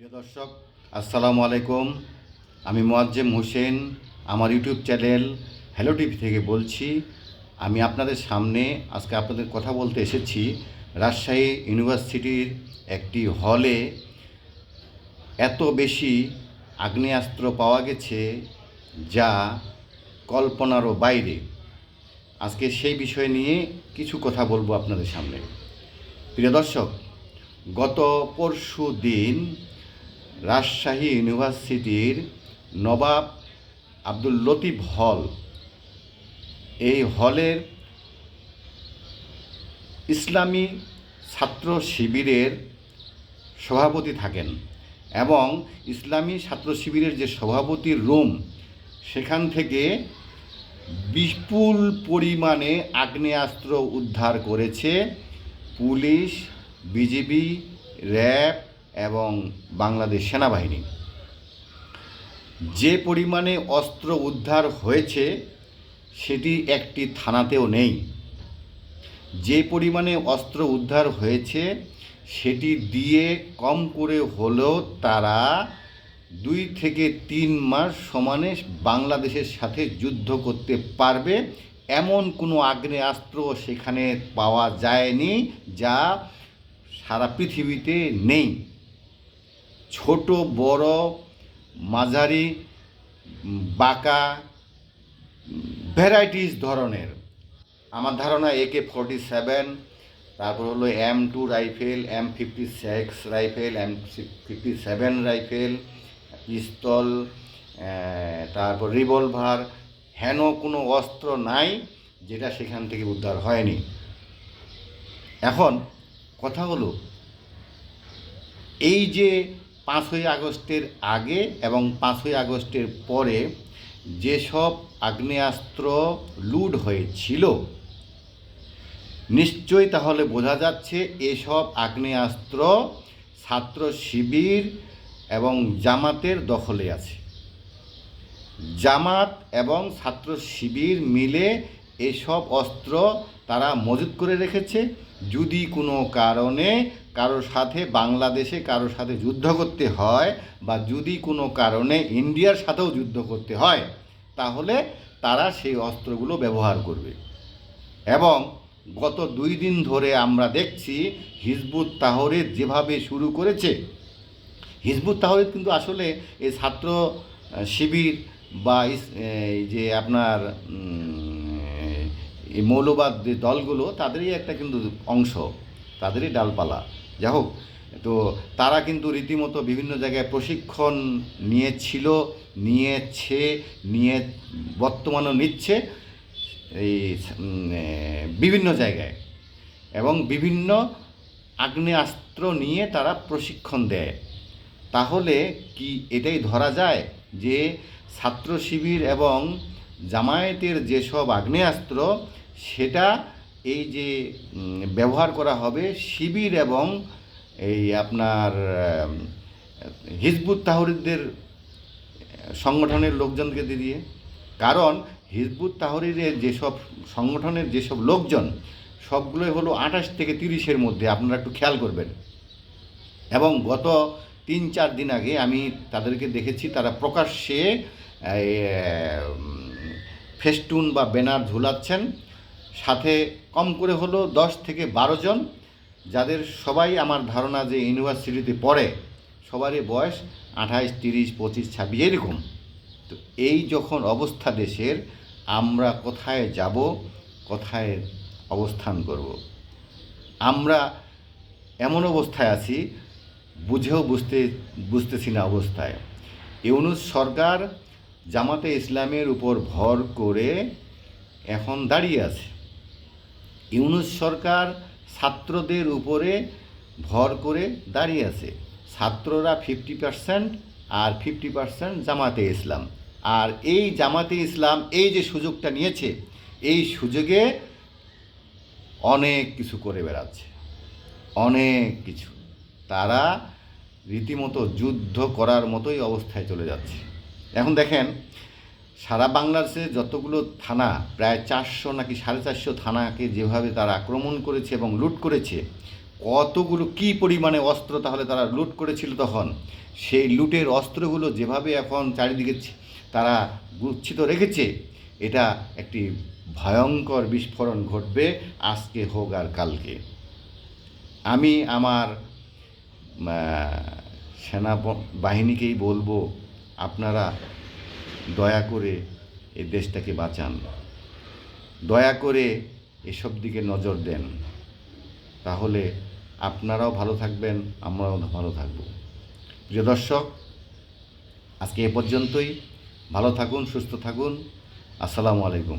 প্রিয় দর্শক, আসসালামু আলাইকুম। আমি মোয়াজ্জেম হোসেন, আমার ইউটিউব চ্যানেল হ্যালো টিভি থেকে বলছি, আমি আপনাদের সামনে আজকে আপনাদের কথা বলতে এসেছি রাজশাহী ইউনিভার্সিটির একটি হলে এত বেশি আগ্নেয়াস্ত্র পাওয়া গেছে যা কল্পনারও বাইরে। আজকে সেই বিষয় নিয়ে কিছু কথা বলব আপনাদের সামনে। প্রিয় দর্শক, গত পরশু দিন রাজশাহী ইউনিভার্সিটির নবাব আব্দুল লতিফ হল। এই হলের ইসলামী ছাত্র শিবিরের সভাপতি থাকেন এবং ইসলামী ছাত্র শিবিরের যে সভাপতির রুম, সেখান থেকে বিপুল পরিমাণে আগ্নেয়াস্ত্র উদ্ধার করেছে পুলিশ, বিজিবি, র্যাব এবং বাংলাদেশ সেনাবাহিনী। যে পরিমাণে অস্ত্র উদ্ধার হয়েছে, সেটি একটি থানাতেও নেই। যে পরিমাণে অস্ত্র উদ্ধার হয়েছে, সেটি দিয়ে কম করে হলেও তারা দুই থেকে তিন মাস সমানে বাংলাদেশের সাথে যুদ্ধ করতে পারবে। এমন কোনো আগ্নেয়াস্ত্র সেখানে পাওয়া যায়নি, যা সারা পৃথিবীতে নেই। ছোট, বড়, মাঝারি, বাঁকা ভ্যারাইটিস ধরনের। আমার ধারণা একে ফর্টি সেভেন তারপর হলো M two rifle M fifty six rifle M fifty seven rifle pistol তারপর রিভলভার হেন কোনো অস্ত্র নাই, যেটা সেখান থেকে উদ্ধার হয়নি। এখন কথা হলো, এই যে পাঁচই আগস্টের আগে এবং পাঁচই আগস্টের পরে যেসব আগ্নেয়াস্ত্র লুট হয়েছিল, নিশ্চয়ই তাহলে বোঝা যাচ্ছে এসব আগ্নেয়াস্ত্র ছাত্র শিবির এবং জামাতের দখলে আছে। জামাত এবং ছাত্র শিবির মিলে এসব অস্ত্র তারা মজুত করে রেখেছে। যদি কোনো কারণে কারোর সাথে বাংলাদেশে কারোর সাথে যুদ্ধ করতে হয় বা যদি কোনো কারণে ইন্ডিয়ার সাথেও যুদ্ধ করতে হয়, তাহলে তারা সেই অস্ত্রগুলো ব্যবহার করবে। এবং গত দুই দিন ধরে আমরা দেখছি হিজবুত তাহরির যেভাবে শুরু করেছে, হিজবুত তাহরিদ কিন্তু আসলে এই ছাত্র শিবির বা যে আপনার এই মৌলবাদ যে দলগুলো, তাদেরই একটা কিন্তু অংশ, তাদেরই ডালপালা। যাই হোক, তো তারা কিন্তু রীতিমতো বিভিন্ন জায়গায় প্রশিক্ষণ নিয়েছিল, নিয়েছে, নিয়ে বর্তমানও নিচ্ছে এই বিভিন্ন জায়গায়। এবং বিভিন্ন আগ্নেয়াস্ত্র নিয়ে তারা প্রশিক্ষণ দেয়। তাহলে কি এটাই ধরা যায় যে ছাত্র শিবির এবং জামায়াতের যেসব আগ্নেয়াস্ত্র, সেটা এই যে ব্যবহার করা হবে, শিবির এবং এই আপনার হিজবুত তাহরিদদের সংগঠনের লোকজনকে দিয়ে কারণ হিজবুত তাহরিরের যেসব সংগঠনের যেসব লোকজন, সবগুলোই হলো আঠাশ থেকে তিরিশের মধ্যে, আপনারা একটু খেয়াল করবেন। এবং গত তিন চার দিন আগে আমি তাদেরকে দেখেছি, তারা প্রকাশ্যে ফেস্টুন বা ব্যানার ঝুলাচ্ছেন। সাথে কম করে হলো দশ থেকে বারো জন, যাদের সবাই আমার ধারণা যে ইউনিভার্সিটিতে পড়ে, সবারই বয়স আঠাইশ, তিরিশ, পঁচিশ, ছাব্বিশ, এরকম। তো এই যখন অবস্থা দেশের, আমরা কোথায় যাব, কোথায় অবস্থান করব? আমরা এমন অবস্থায় আছি, বুঝেও বুঝতে, বুঝতেছি না অবস্থায়। ইউনুস সরকার জামাতে ইসলামের উপর ভর করে এখন দাঁড়িয়ে আছে। ইউনুস সরকার ছাত্রদের উপরে ভর করে দাঁড়িয়ে আছে। ছাত্ররা ফিফটি পার্সেন্ট আর ফিফটি পার্সেন্ট জামাতে ইসলাম। আর এই জামাতে ইসলাম এই যে সুযোগটা নিয়েছে, এই সুযোগে অনেক কিছু করে বেড়াচ্ছে। অনেক কিছু। তারা রীতিমতো যুদ্ধ করার মতোই অবস্থায় চলে যাচ্ছে। এখন দেখেন, সারা বাংলাদেশে যতগুলো থানা, প্রায় চারশো নাকি সাড়ে চারশো থানাকে যেভাবে তারা আক্রমণ করেছে এবং লুট করেছে, কতগুলো, কি পরিমাণে অস্ত্র তাহলে তারা লুট করেছিল তখন? সেই লুটের অস্ত্রগুলো যেভাবে এখন চারিদিকে তারা গুচ্ছিত রেখেছে, এটা একটি ভয়ঙ্কর বিস্ফোরণ ঘটবে আজকে হোক আর কালকে। আমি আমার সেনা বাহিনীকেই বলব আপনারা দয়া করে এই দেশটাকে বাঁচান। দয়া করে এসব দিকে নজর দেন। তাহলে আপনারাও ভালো থাকবেন, আমরাও ভালো থাকব। প্রিয় দর্শক, আজকে এ পর্যন্তই। ভালো থাকুন, সুস্থ থাকুন। আসসালামু আলাইকুম।